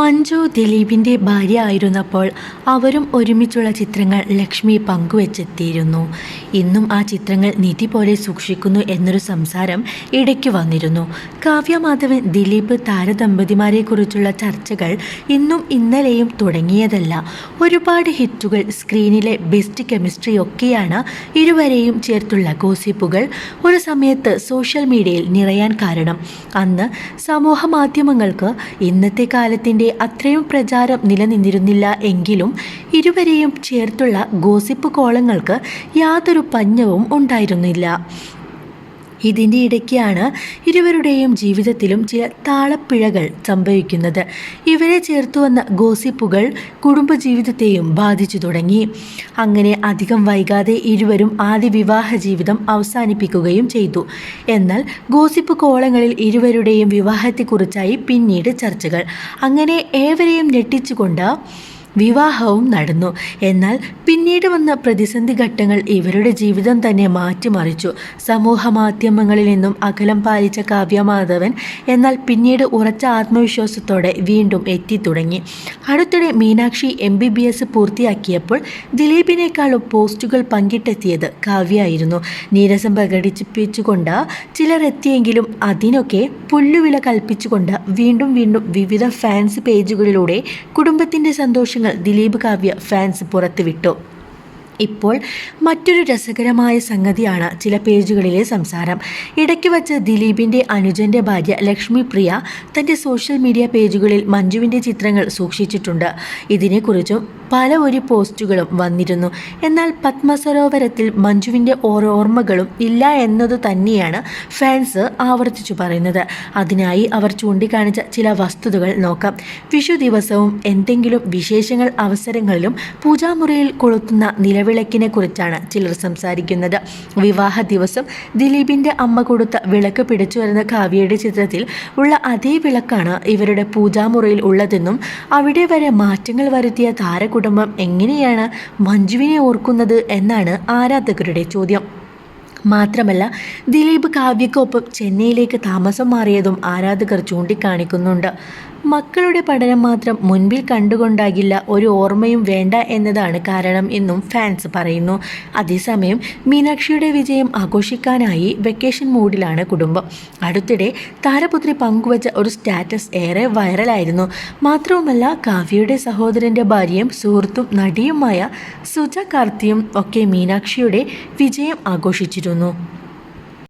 മഞ്ജു ദിലീപിന്റെ ഭാര്യ ആയിരുന്നപ്പോൾ അവരും ഒരുമിച്ചുള്ള ചിത്രങ്ങൾ ലക്ഷ്മി പങ്കുവച്ചെത്തിയിരുന്നു. ഇന്നും ആ ചിത്രങ്ങൾ നിധി പോലെ സൂക്ഷിക്കുന്നു എന്നൊരു സംസാരം ഇടയ്ക്ക് വന്നിരുന്നു. കാവ്യ മാധവൻ ദിലീപ് താരദമ്പതിമാരെക്കുറിച്ചുള്ള ചർച്ചകൾ ഇന്നും ഇന്നലെയും തുടങ്ങിയതല്ല. ഒരുപാട് ഹിറ്റുകൾ സ്ക്രീനിലെ ബെസ്റ്റ് കെമിസ്ട്രി ഒക്കെയാണ് ഇരുവരെയും ചേർത്തുള്ള ഗോസിപ്പുകൾ. ഒരു സമയത്ത് സോഷ്യൽ മീഡിയയിൽ നിറയാൻ കാരണം അന്ന് സമൂഹ മാധ്യമങ്ങൾക്ക് ഇന്നത്തെ കാലത്തിന്റെ അത്രയും പ്രചാരം നിലനിന്നിരുന്നില്ല എങ്കിലും ഇരുവരെയും ചേർത്തുള്ള ഗോസിപ്പ് കോളങ്ങൾക്ക് യാതൊരു പഞ്ഞവും ഉണ്ടായിരുന്നില്ല. ഇതിന്റെ ഇടയ്ക്കാണ് ഇരുവരുടെയും ജീവിതത്തിലും ചില താളപ്പിഴകൾ സംഭവിക്കുന്നത്. ഇവരെ ചേർത്തു വന്ന ഗോസിപ്പുകൾ കുടുംബജീവിതത്തെയും ബാധിച്ചു തുടങ്ങി. അങ്ങനെ അധികം വൈകാതെ ഇരുവരും ആദ്യ വിവാഹ ജീവിതം അവസാനിപ്പിക്കുകയും ചെയ്തു. എന്നാൽ ഗോസിപ്പ് കോളങ്ങളിൽ ഇരുവരുടെയും വിവാഹത്തെക്കുറിച്ചായി പിന്നീട് ചർച്ചകൾ. അങ്ങനെ ഏവരെയും ഞെട്ടിച്ചുകൊണ്ട് വിവാഹവും നടന്നു. എന്നാൽ പിന്നീട് വന്ന പ്രതിസന്ധി ഘട്ടങ്ങൾ ഇവരുടെ ജീവിതം തന്നെ മാറ്റിമറിച്ചു. സമൂഹ മാധ്യമങ്ങളിൽ നിന്നും അകലം പാലിച്ച കാവ്യമാധവൻ എന്നാൽ പിന്നീട് ഉറച്ച ആത്മവിശ്വാസത്തോടെ വീണ്ടും എത്തിത്തുടങ്ങി അടുത്തിടെ Meenakshi M B B S പൂർത്തിയാക്കിയപ്പോൾ ദിലീപിനേക്കാളും പോസ്റ്റുകൾ പങ്കിട്ടെത്തിയത് കാവ്യായിരുന്നു നീരസം പ്രകടിപ്പിച്ചുകൊണ്ട് ചിലർ എത്തിയെങ്കിലും അതിനൊക്കെ പുല്ലുവില കൽപ്പിച്ചുകൊണ്ട് വീണ്ടും വീണ്ടും വിവിധ ഫാൻസ് പേജുകളിലൂടെ കുടുംബത്തിന്റെ സന്തോഷങ്ങൾ ദിലീപ് കാവ്യ ഫാൻസ് പുറത്തുവിട്ടു ഇപ്പോൾ മറ്റൊരു രസകരമായ സംഗതിയാണ് ചില പേജുകളിലെ സംസാരം. ഇടയ്ക്ക് വച്ച് ദിലീപിന്റെ അനുജന്റെ ഭാര്യ ലക്ഷ്മി പ്രിയ തന്റെ സോഷ്യൽ മീഡിയ പേജുകളിൽ മഞ്ജുവിന്റെ ചിത്രങ്ങൾ സൂക്ഷിച്ചിട്ടുണ്ട്. ഇതിനെക്കുറിച്ചും പല ഒരു പോസ്റ്റുകളും വന്നിരുന്നു. എന്നാൽ പത്മസരോവരത്തിൽ മഞ്ജുവിന്റെ ഓരോ ഓർമ്മകളും ഇല്ല എന്നത് തന്നെയാണ് ഫാൻസ് ആവർത്തിച്ചു പറയുന്നത്. അതിനായി അവർ ചൂണ്ടിക്കാണിച്ച ചില വസ്തുതകൾ നോക്കാം. വിഷു ദിവസവും എന്തെങ്കിലും വിശേഷങ്ങൾ അവസരങ്ങളിലും പൂജാമുറിയിൽ കൊളുത്തുന്ന നിലവിളക്കിനെ കുറിച്ചാണ് ചിലർ സംസാരിക്കുന്നത്. വിവാഹ ദിവസം ദിലീപിന്റെ അമ്മ കൊടുത്ത വിളക്ക് പിടിച്ചു വരുന്ന കാവ്യയുടെ ചിത്രത്തിൽ ഉള്ള അതേ വിളക്കാണ് ഇവരുടെ പൂജാമുറിയിൽ ഉള്ളതെന്നും അവിടെ വരെ മാറ്റങ്ങൾ വരുത്തിയ താരകുടുംബം എങ്ങനെയാണ് മഞ്ജുവിനെ ഓർക്കുന്നത് എന്നാണ് ആരാധകരുടെ ചോദ്യം. മാത്രമല്ല ദിലീപ് കാവ്യക്കൊപ്പം ചെന്നൈയിലേക്ക് താമസം മാറിയതും ആരാധകർ ചൂണ്ടിക്കാണിക്കുന്നുണ്ട്. മക്കളുടെ പഠനം മാത്രം മുൻപിൽ കണ്ടുകൊണ്ടാകില്ല ഒരു ഓർമ്മയും വേണ്ട എന്നതാണ് കാരണം എന്നും ഫാൻസ് പറയുന്നു. അതേസമയം മീനാക്ഷിയുടെ വിജയം ആഘോഷിക്കാനായി വെക്കേഷൻ മൂഡിലാണ് കുടുംബം. അടുത്തിടെ താരപുത്രി പങ്കുവച്ച ഒരു സ്റ്റാറ്റസ് ഏറെ വൈറലായിരുന്നു മാത്രവുമല്ല കാവ്യയുടെ സഹോദരന്റെ ഭാര്യയും സുഹൃത്തും നടിയുമായ സുജ കാർത്തിയും ഒക്കെ മീനാക്ഷിയുടെ വിജയം ആഘോഷിച്ചിരുന്നു.